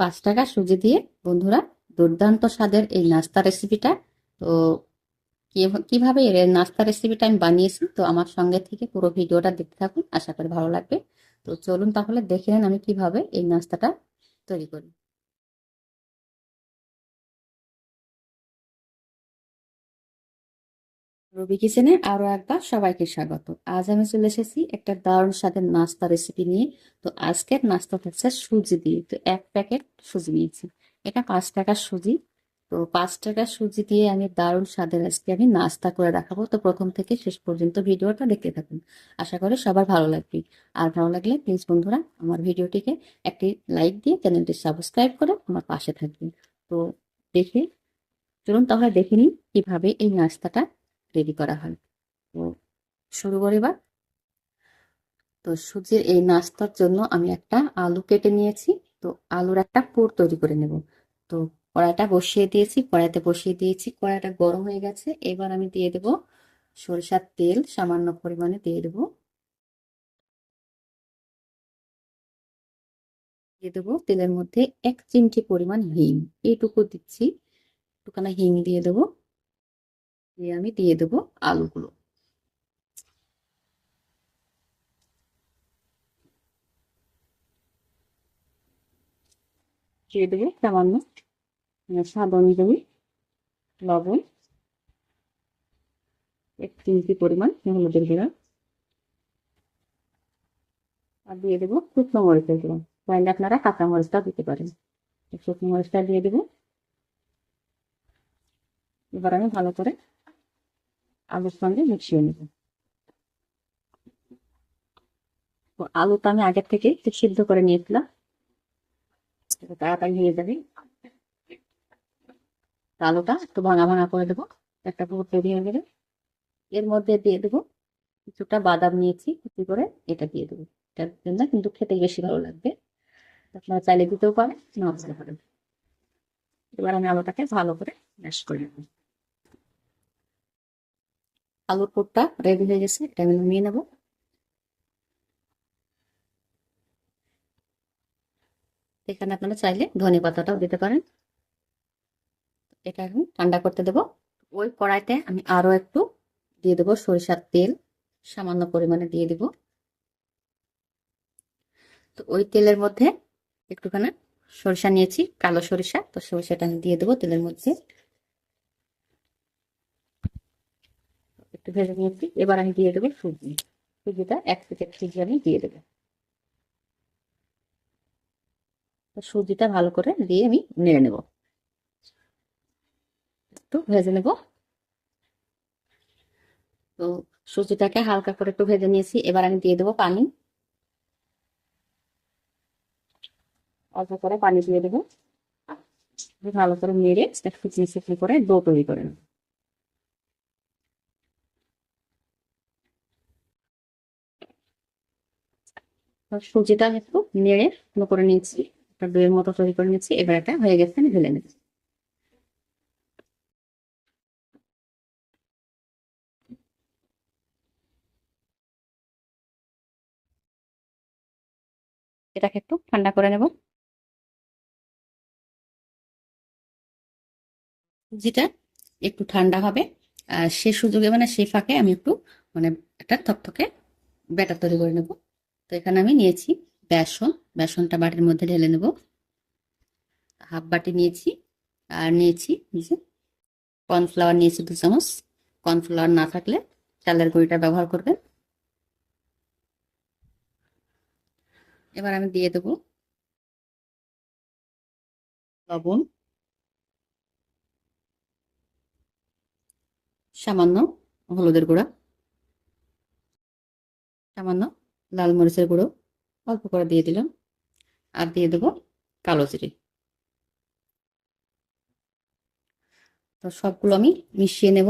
পাঁচ টাকা সুজি দিয়ে বন্ধুরা দুর্দান্ত স্বাদের এই নাস্তা রেসিপিটা তো কীভাবে নাস্তা রেসিপিটা আমি বানিয়েছি, তো আমার সঙ্গে থেকে পুরো ভিডিওটা দেখতে থাকুন, আশা করি ভালো লাগবে। তো চলুন তাহলে দেখে নেন আমি কীভাবে এই নাস্তাটা তৈরি করি। রবি কিচেনে আরও একবার সবাইকে স্বাগত। আজ আমি চলে এসেছি একটা দারুণ স্বাদের নাস্তা রেসিপি নিয়ে। তো আজকের নাস্তা হচ্ছে সুজি দিয়ে। তো এক প্যাকেট সুজি নিয়েছি। এটা পাঁচ টাকার সুজি। তো পাঁচ টাকার সুজি দিয়ে আমি দারুণ স্বাদের আজকে আমি নাস্তা করে দেখাবো। তো প্রথম থেকে শেষ পর্যন্ত ভিডিওটা দেখতে থাকুন। আশা করি সবার ভালো লাগবে। আর ভালো লাগলে প্লিজ বন্ধুরা আমার ভিডিওটিকে একটি লাইক দিয়ে চ্যানেলটি সাবস্ক্রাইব করে আমার পাশে থাকবেন। তো দেখে, চলুন তাহলে দেখে নিই কীভাবে এই নাস্তাটা রেডি করা হয়। তো শুরু করি এবার। তো সুজির এই নাস্তার জন্য আমি একটা আলু কেটে নিয়েছি। তো আলুর একটা পুর তৈরি করে নেব। তো কড়াইটা বসিয়ে দিয়েছি, কড়াইতে বসিয়ে দিয়েছি, কড়াইটা গরম হয়ে গেছে। এবার আমি দিয়ে দেব সরিষার তেল, সামান্য পরিমাণে দিয়ে দেব। দিয়ে দেবো তেলের মধ্যে এক চিমটি পরিমাণ হিং। এইটুকু দিচ্ছি। একটুখানি হিং দিয়ে দেবো। দিয়ে আমি দিয়ে দেবো আলুগুলো। দিয়ে দেবো সামান্য স্বাদ অনুযায়ী লবণ, এক চিমটি পরিমাণ হলুদের গুঁড়া। আর দিয়ে দেবো শুকনো মরিচের গুঁড়ো। চাইলে আপনারা কাঁচা মরিচটা দিতে পারেন। শুকনো মরিচটা দিয়ে দেবো। এবার আমি ভালো করে আলুর সঙ্গে মিশিয়ে নেব। তো আলুটা আমি আগের থেকে সিদ্ধ করে নিয়েছিলাম। তাড়াতাড়ি হয়ে যাবে। আলুটা একটু ভাঙা ভাঙা করে দেবো। একটা পুরো তৈরি হয়ে গেলে। এর মধ্যে দিয়ে দেবো কিছুটা বাদাম নিয়েছি, কুচি করে এটা দিয়ে দেবো। এটার জন্য কিন্তু খেতে বেশি ভালো লাগবে। আপনারা চাইলে দিতেও পারেন, নাও দিতে পারেন। এবার আমি আলুটাকে ভালো করে ম্যাশ করে নেব। আলুর পুরটা রেডি হয়ে গেছে, এটা আমি নামিয়ে নেব। এখানে আপনারা চাইলে ধনে পাতাটাও দিতে পারেন। এটা এখন ঠান্ডা করতে দেব। ওই কড়াইতে আমি আরও একটু দিয়ে দেবো সরিষার তেল, সামান্য পরিমাণে দিয়ে দেব। তো ওই তেলের মধ্যে একটুখানি সরিষা নিয়েছি, কালো সরিষা। তো সরিষাটা আমি দিয়ে দেবো তেলের মধ্যে। একটু ভেজে নিয়েছি। এবার আমি দিয়ে দেবো সুজি। সুজিটা এক প্যাকেট সুজি আমি দিয়ে দেবো। সুজিটা ভালো করে দিয়ে আমি নেড়ে নেব। একটু ভেজে নেব। তো সুজিটাকে হালকা করে একটু ভেজে নিয়েছি। এবার আমি দিয়ে দেবো পানি। অল্প করে পানি দিয়ে দেবো। ভালো করে নেড়ে, একটু চিনি করে ডো তৈরি করে নেব। সুজিটা একটু নেড়ে ভালো করে নিয়েছি। একটা দইয়ের মতো তৈরি করে নিয়েছি। এবার এটা হয়ে গেছে, আমি ঢেলে নিচ্ছি এটাকে একটু ঠান্ডা করে নেব। সুজিটা একটু ঠান্ডা হবে। আর সে সুযোগে মানে সেই ফাঁকে আমি একটু মানে একটা থকথকে ব্যাটার তৈরি করে নেব। তো এখানে আমি নিয়েছি বেসন। বেসনটা বাটির মধ্যে ঢেলে নেব। হাফ বাটি নিয়েছি আর নিয়েছি কর্নফ্লাওয়ার নিয়েছি দু চামচ। কর্নফ্লাওয়ার না থাকলে চালের গুঁড়িটা ব্যবহার করবেন। এবার আমি দিয়ে দেব লবণ। সামান্য হলুদের গুঁড়া। সামান্য লাল মরিচের গুঁড়ো অল্প করে দিয়ে দিলাম আর দিয়ে দেবো কালো জিরে। তো সবগুলো আমি মিশিয়ে নেব।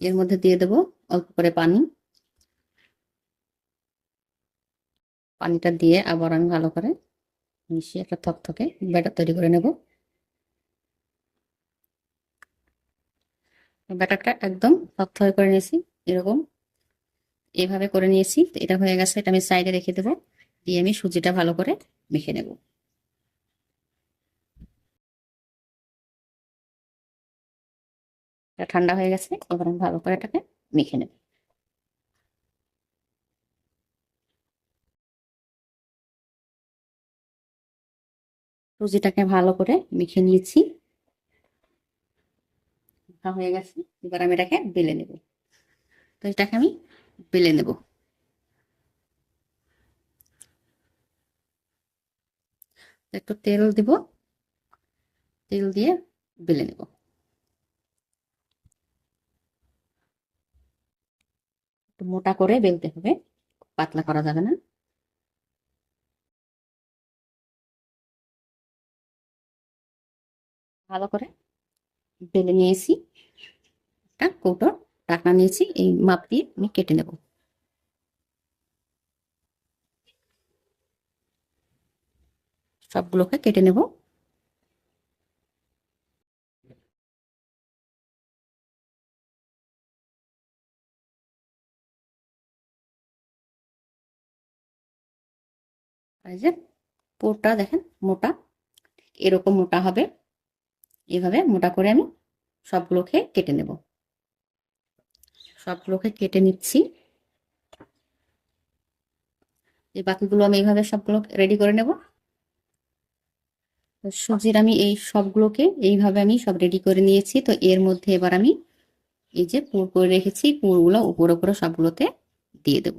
এর মধ্যে দিয়ে দেব অল্প করে পানি। পানিটা দিয়ে আবার আমি ভালো করে মিশিয়ে একটা থকথকে ব্যাটার তৈরি করে নেব। ব্যাটারটা একদম থকথকে করে নিয়েছি, এরকম এভাবে করে নিয়েছি। এটা হয়ে গেছে, এটা আমি সাইডে রেখে দেবো। দিয়ে আমি সুজিটা ভালো করে মেখে নেব। ঠান্ডা হয়ে গেছে, এবার আমি ভালো করে এটাকে মেখে নেব। সুজিটাকে ভালো করে মেখে নিয়েছি। হয়ে গেছে, এবার আমি এটাকে বেলে নেব। তো এটাকে আমি বেলে নেব। একটু তেল দিব। তেল দিয়ে বেলে নেব। একটু মোটা করে বেলতে হবে, পাতলা করা যাবে না। ভালো করে বেলে নিয়েছি। একটা কৌটো টাকা নিয়েছি, এই মাপ দিয়ে আমি কেটে নেব। সবগুলোকে কেটে নেব। এই যে পোরটা দেখেন, মোটা, এরকম মোটা হবে। এভাবে মোটা করে আমি সবগুলোকে কেটে নেব। সবগুলোকে কেটে নিচ্ছি। এই বাকিগুলো আমি এইভাবে সবগুলো রেডি করে নেব। সবজির আমি এই সবগুলোকে এইভাবে আমি সব রেডি করে নিয়েছি। তো এর মধ্যে এবার আমি এই যে পুর করে রেখেছি, পুরগুলো উপরে উপরে সবগুলোতে দিয়ে দেব।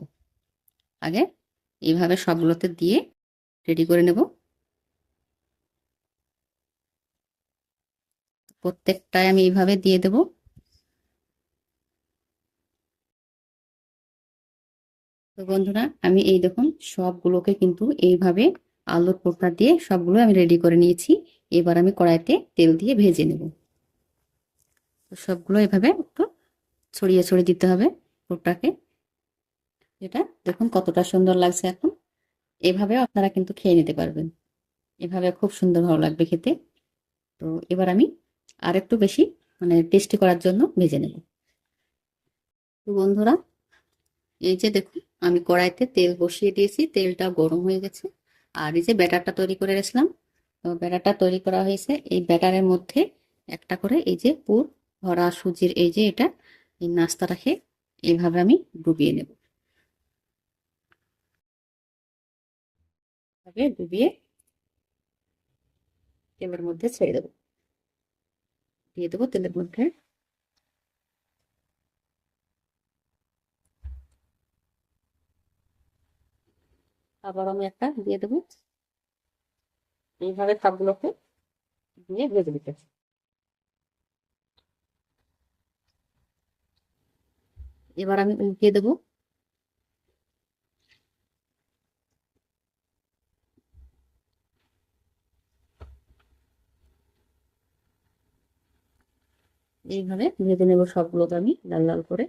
আগে এইভাবে সবগুলোতে দিয়ে রেডি করে নেব। প্রত্যেকটাই আমি এইভাবে দিয়ে দেব। তো বন্ধুরা, আমি এই দেখুন সবগুলোকে কিন্তু এইভাবে আলুর পোটা দিয়ে সবগুলো আমি রেডি করে নিয়েছি। এবার আমি কড়াইতে তেল দিয়ে ভেজে নেব। তো সবগুলো এভাবে একটু ছড়িয়ে ছড়িয়ে দিতে হবে পোটাকে এটা দেখুন কতটা সুন্দর লাগছে এখন। এভাবে আপনারা কিন্তু খেয়ে নিতে পারবেন। এভাবে খুব সুন্দর ভালো লাগবে খেতে। তো এবার আমি আর একটু বেশি মানে টেস্টি করার জন্য ভেজে নেব। তো বন্ধুরা, এই যে দেখুন আমি কড়াইতে তেল বসিয়ে দিয়েছি তেলটা গরম হয়ে গেছে। আর এই যে ব্যাটারটা তৈরি করে রেখলাম তো ব্যাটারটা তৈরি করা হয়েছে। এই ব্যাটারের মধ্যে একটা করে এই যে পুর ভরা সুজির এই যে এটা, এই নাস্তাটাকে এইভাবে আমি ডুবিয়ে নেব। ডুবিয়ে তেলের মধ্যে ছেড়ে দেবো। দিয়ে দেবো তেলের মধ্যে আবার আমি একটা দিয়ে দেবো। এইভাবে সবগুলোকে দিয়ে ভেজে দিতেছি এবার আমি উল্টিয়ে দেবো। এইভাবে ভেজে নেব সবগুলোকে আমি লাল লাল করে।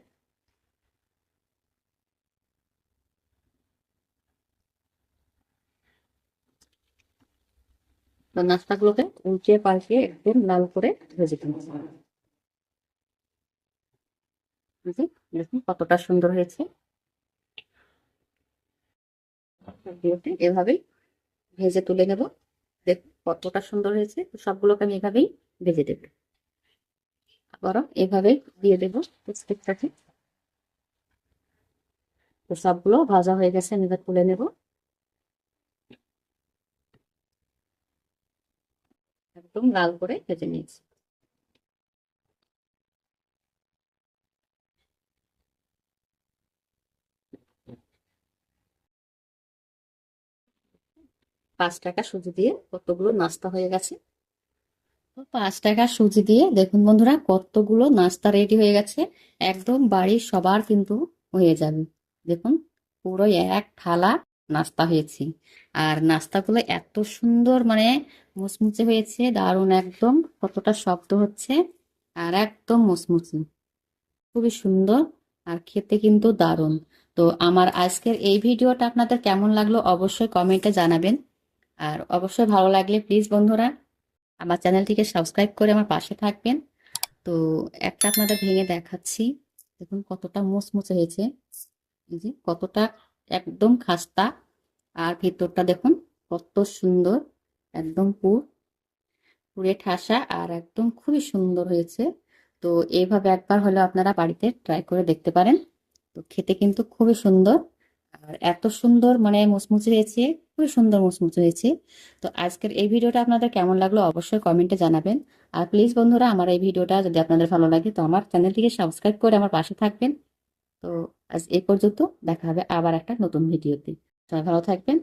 নাস্তাগুলোকে উল্টিয়ে পাল্টিয়ে একদম লাল করে ভেজে কিনতে দেখুন কতটা সুন্দর হয়েছে। এভাবেই ভেজে তুলে নেব। দেখুন কতটা সুন্দর হয়েছে। সবগুলোকে আমি এভাবেই ভেজে দেব। আবারও এভাবে দিয়ে দেবো প্রত্যেকটাকে। তো সবগুলো ভাজা হয়ে গেছে, আমি এবার তুলে নেব। একদম লাল করে ভেজে নিয়েছি। পাঁচ টাকা সুজি দিয়ে কতগুলো নাস্তা হয়ে গেছে? পাঁচ টাকা সুজি দিয়ে দেখুন বন্ধুরা, কতগুলো নাস্তা রেডি হয়ে গেছে। একদম বাড়ির সবার কিন্তু হয়ে যাবে। দেখুন পুরো এক থালা নাস্তা হয়েছি। আর নাস্তাগুলো এত সুন্দর মানে মুচমুচে হয়েছে, দারুণ একদম, কতটা শব্দ হচ্ছে, আর একদম মুচমুচে। খুবই সুন্দর আর খেতে কিন্তু দারুণ। তো আমার আজকের এই ভিডিওটা আপনাদের কেমন লাগল অবশ্যই কমেন্টে জানাবেন। আর অবশ্যই ভালো লাগলে প্লিজ বন্ধুরা আমার চ্যানেলটিকে সাবস্ক্রাইব করে আমার পাশে থাকবেন। তো একটা আপনাদের ভেঙে দেখাচ্ছি। দেখুন কতটা মুচমুচে হয়েছে। এই যে কতটা একদম খাস্তা। আর ভিতরটা দেখুন কত সুন্দর, একদম পুর। পুরে ঠাসা আর একদম খুবই সুন্দর হয়েছে। তো এইভাবে একবার হলে আপনারা বাড়িতে ট্রাই করে দেখতে পারেন। তো খেতে কিন্তু খুবই সুন্দর। আর এত সুন্দর মানে মুচমুচে হয়েছে, খুবই সুন্দর মুচমুচে হয়েছে। তো আজকের এই ভিডিওটা আপনাদের কেমন লাগল অবশ্যই কমেন্টে জানাবেন। আর প্লিজ বন্ধুরা, আমার এই ভিডিওটা যদি আপনাদের ভালো লাগে, তো আমার চ্যানেলটিকে সাবস্ক্রাইব করে আমার পাশে থাকবেন। তো আজ এ পর্যন্ত দেখা হবে আবার একটা নতুন ভিডিওতে। সবাই ভালো থাকবেন।